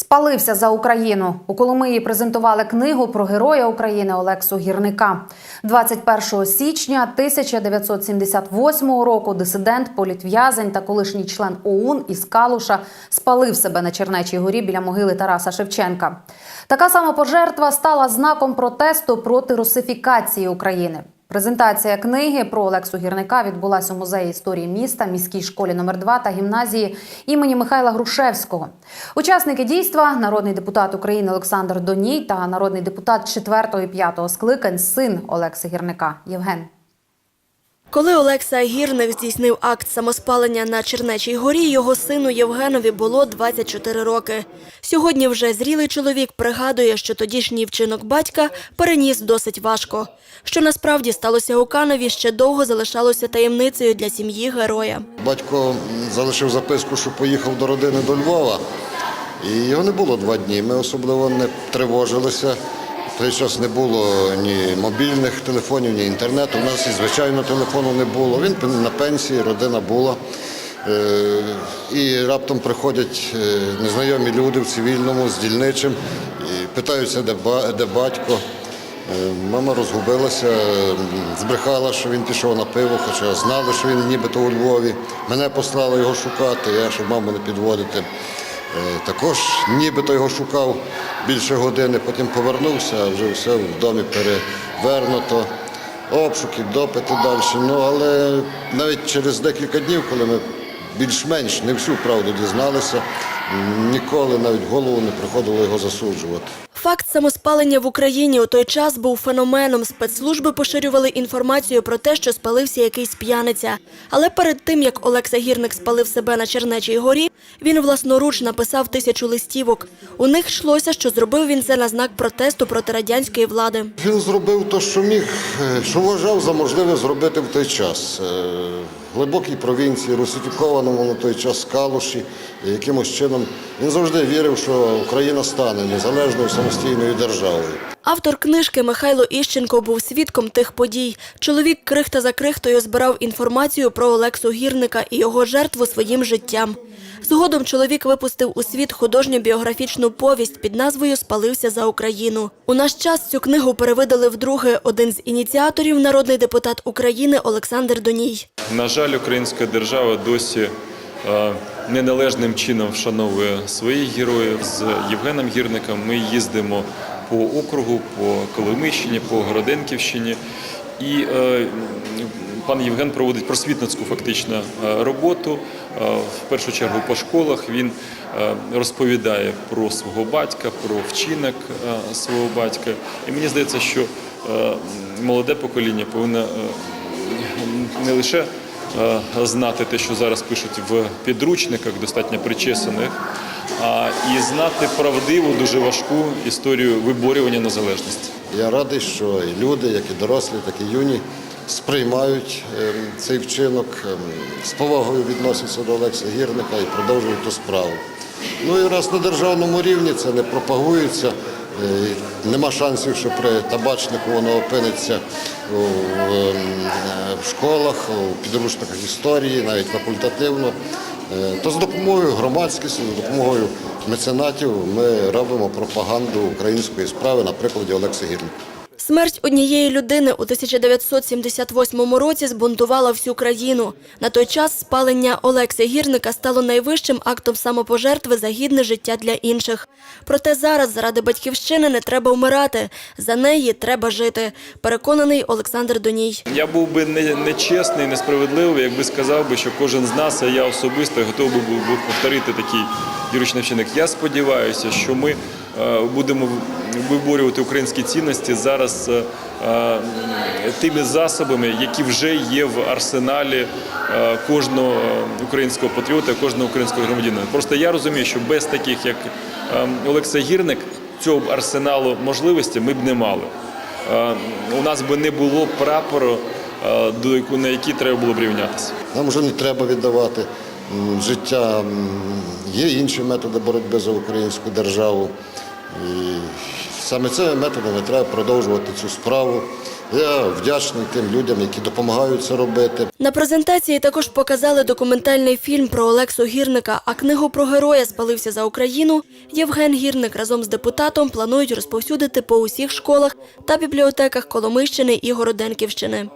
Спалився за Україну. У Коломиї презентували книгу про героя України Олексу Гірника. 21 січня 1978 року дисидент, політв'язень та колишній член ОУН із Калуша спалив себе на Чернечій горі біля могили Тараса Шевченка. Така самопожертва стала знаком протесту проти русифікації України. Презентація книги про Олексу Гірника відбулася у музеї історії міста, міській школі номер 2 та гімназії імені Михайла Грушевського. Учасники дійства народний депутат України Олександр Доній та народний депутат 4 і 5 скликань, син Олекси Гірника Євген. Коли Олекса Гірник здійснив акт самоспалення на Чернечій горі, його сину Євгенові було 24 роки. Сьогодні вже зрілий чоловік пригадує, що тодішній вчинок батька переніс досить важко. Що насправді сталося у Канові, ще довго залишалося таємницею для сім'ї героя. Батько залишив записку, що поїхав до родини до Львова, і його не було два дні. Ми особливо не тривожилися. Той час не було ні мобільних телефонів, ні інтернету. У нас і звичайно телефону не було. Він на пенсії, родина була. Е, І раптом приходять е, незнайомі люди в цивільному з дільничим і питаються, де батько. Е, Мама розгубилася, збрехала, що він пішов на пиво, хоча знали, що він нібито у Львові. Мене послали його шукати, я щоб маму не підводити. Е, Також нібито його шукав більше години, потім повернувся, а вже все в домі перевернуто. Обшуки, допити далі. Ну, але навіть через декілька днів, коли ми більш-менш не всю правду дізналися, ніколи навіть в голову не приходило його засуджувати. Факт самоспалення в Україні у той час був феноменом. Спецслужби поширювали інформацію про те, що спалився якийсь п'яниця. Але перед тим, як Олекса Гірник спалив себе на Чернечій горі, він власноруч написав тисячу листівок. У них йшлося, що зробив він це на знак протесту проти радянської влади. Він зробив те, що міг, е, що вважав за можливе зробити в той час. Глибокій провінції, русифікованому на той час Калуші, якимось чином він завжди вірив, що Україна стане незалежною самостійною державою. Автор книжки Михайло Іщенко був свідком тих подій. Чоловік крихта за крихтою збирав інформацію про Олексу Гірника і його жертву своїм життям. Згодом чоловік випустив у світ художню біографічну повість під назвою Спалився за Україну. У наш час цю книгу перевидали вдруге. Один з ініціаторів народний депутат України Олександр Доній. На жаль, українська держава досі е, неналежним чином вшановує своїх героїв. З Євгеном Гірником ми їздимо по округу, по Коломийщині, по Городенківщині. І е, пан Євген проводить просвітницьку фактично е, роботу. Е, В першу чергу по школах він розповідає про свого батька, про вчинок свого батька. І мені здається, що молоде покоління повинно не лише знати те, що зараз пишуть в підручниках, достатньо причесаних, і знати правдиву, дуже важку історію виборювання незалежності. Я радий, що і люди, як і дорослі, так і юні, сприймають ем, цей вчинок, ем, з повагою відносяться до Олекса Гірника і продовжують ту справу. Ну і раз на державному рівні це не пропагується, е, нема шансів, що при табачнику воно опиниться ем, е, в школах, у підручниках історії, навіть факультативно. Е, То з допомогою громадськості, з допомогою меценатів ми робимо пропаганду української справи на прикладі Олекси Гірника. Смерть однієї людини у 1978 році збунтувала всю країну. На той час спалення Олекса Гірника стало найвищим актом самопожертви за гідне життя для інших. Проте зараз заради батьківщини не треба вмирати, за неї треба жити. Переконаний Олександр Доній. Я був би не- нечесний, несправедливий, якби сказав би, що кожен з нас, а я особисто готовий був би повторити такий віручний вчинок. Я сподіваюся, що ми будемо виборювати українські цінності зараз е, е, тими засобами, які вже є в арсеналі е, кожного е, українського патріота, кожного українського громадянина. Просто я розумію, що без таких, як е, Олекса Гірник, цього арсеналу можливості ми б не мали. Е, У нас би не було прапору, е, на який треба було б рівнятися. Нам вже не треба віддавати життя. Є інші методи боротьби за українську державу. І саме цими методами треба продовжувати цю справу. Я вдячний тим людям, які допомагають це робити. На презентації також показали документальний фільм про Олексу Гірника, а книгу про героя «Спалився за Україну» Євген Гірник разом з депутатом планують розповсюдити по усіх школах та бібліотеках Коломийщини і Городенківщини.